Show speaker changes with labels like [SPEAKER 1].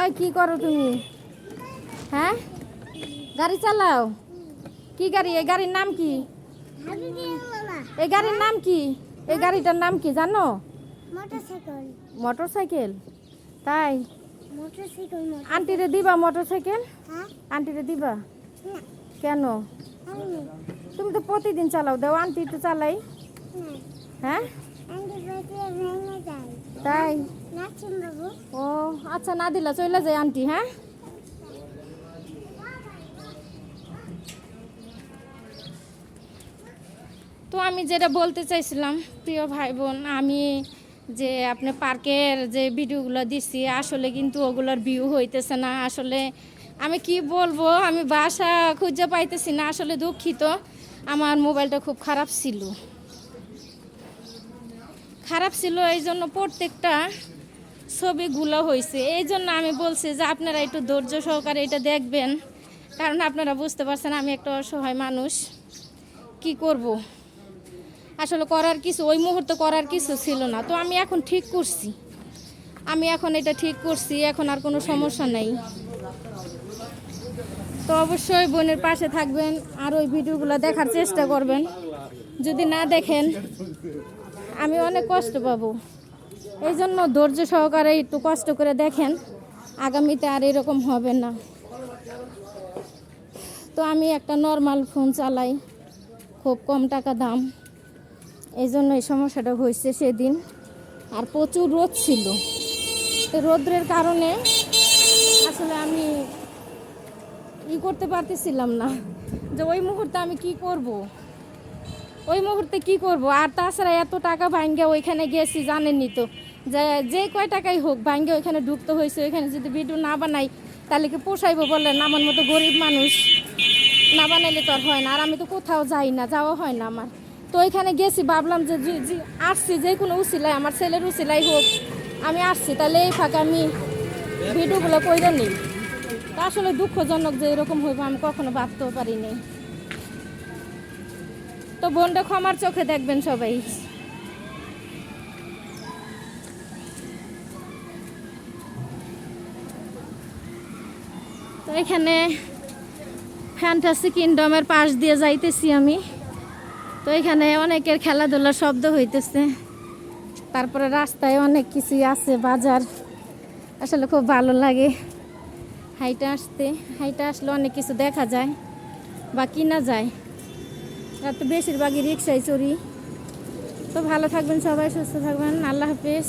[SPEAKER 1] এই কি করো তুমি? হ্যাঁ? গাড়ি চালাও। কি গাড়ি? এই গাড়ির নাম কি? এই গাড়ির নাম কি? এই গাড়িটার নাম কি জানো?
[SPEAKER 2] মোটরসাইকেল।
[SPEAKER 1] মোটর সাইকেল তাই আন্টিরে দিবা মোটর সাইকেল
[SPEAKER 2] হ্যাঁ?
[SPEAKER 1] আন্টিরে দিবা? কেন? তুমি তো প্রতিদিন চালাও। দাও আন্টি তো চালাই। হ্যাঁ? তাই? ও আচ্ছা না দিলা চলে যায় আন্টি হ্যাঁ? তো আমি যেটা বলতে চাইছিলাম, প্রিয় ভাই বোন আমি যে আপনি পার্কের যে ভিডিওগুলো দিচ্ছি আসলে কিন্তু ওগুলোর ভিউ হইতেছে না। আসলে আমি কি বলব, আমি বাসা খুঁজে পাইতেছি না, আসলে দুঃখিত। আমার মোবাইলটা খুব খারাপ ছিল। খারাপ ছিল এই জন্য প্রত্যেকটা ছবিগুলো হয়েছে এই জন্য আমি বলছি যে আপনারা একটু ধৈর্য সহকারে এটা দেখবেন, কারণ আপনারা বুঝতে পারছেন আমি একটা অসহায় মানুষ। কি করব? আসলে করার কিছু, ওই মুহূর্তে করার কিছু ছিল না। তো আমি এখন ঠিক করছি। আমি এখন এটা ঠিক করছি, এখন আর কোনো সমস্যা নেই। তো অবশ্যই বোনের পাশে থাকবেন আর ওই ভিডিওগুলো দেখার চেষ্টা করবেন। যদি না দেখেন, আমি অনেক কষ্ট পাবো। এই জন্য ধৈর্য সহকারে একটু কষ্ট করে দেখেন, আগামীতে আর এরকম হবে না। তো আমি একটা নর্মাল ফোন চালাই, খুব কম টাকা দাম। এই জন্য এই সমস্যাটা হয়েছে সেদিন। আর প্রচুর রোদ ছিল। তো রোদ্রের কারণে আসলে আমি ই করতে পারতেছিলাম না। যে ওই মুহূর্তে আমি কি করব। ওই মুহূর্তে কি করব? আর তাছাড়া এত টাকা ভাঙ্গে ওইখানে গেছি, জানেনই তো। যে যে কয় টাকাই হোক, ভাঙ্গে ওইখানে ঢুকতে হয়েছে, ওইখানে যদি ভিডিও না বানাই, তাহলে কি পোষাইবো বললেন আমার মতো গরিব মানুষ না বানাইলে তো আর হয় না। আর আমি তো কোথাও যাই না, যাওয়া হয় না আমার। তো ওইখানে গেছি, ভাবলাম যে আসছি যে কোনো উচিলাই আমার ছেলের উচিলাই হোক, আমি আসছি। তাহলে এই ফাঁকে আমি ভিডিওগুলো কইরে নিই। তা আসলে দুঃখজনক যে এরকম হইব, আমি কখনো ভাবতেও পারিনি। তো বোনটা ক্ষমার চোখে দেখবেন সবাই। তো এখানে ফ্যান্টাসি কিংডমের পাশ দিয়ে যাইতেছি আমি। তো এখানে অনেকের খেলাধুলার শব্দ হইতেছে। তারপরে রাস্তায় অনেক কিছুই আছে, বাজার। আসলে খুব ভালো লাগে হাইটা আসতে। হাইটা আসলে অনেক কিছু দেখা যায় বা কিনা যায়। তো বেশিরভাগই রিক্সায় চড়ি। তো ভালো থাকবেন সবাই সুস্থ থাকবেন। আল্লাহ হাফিজ।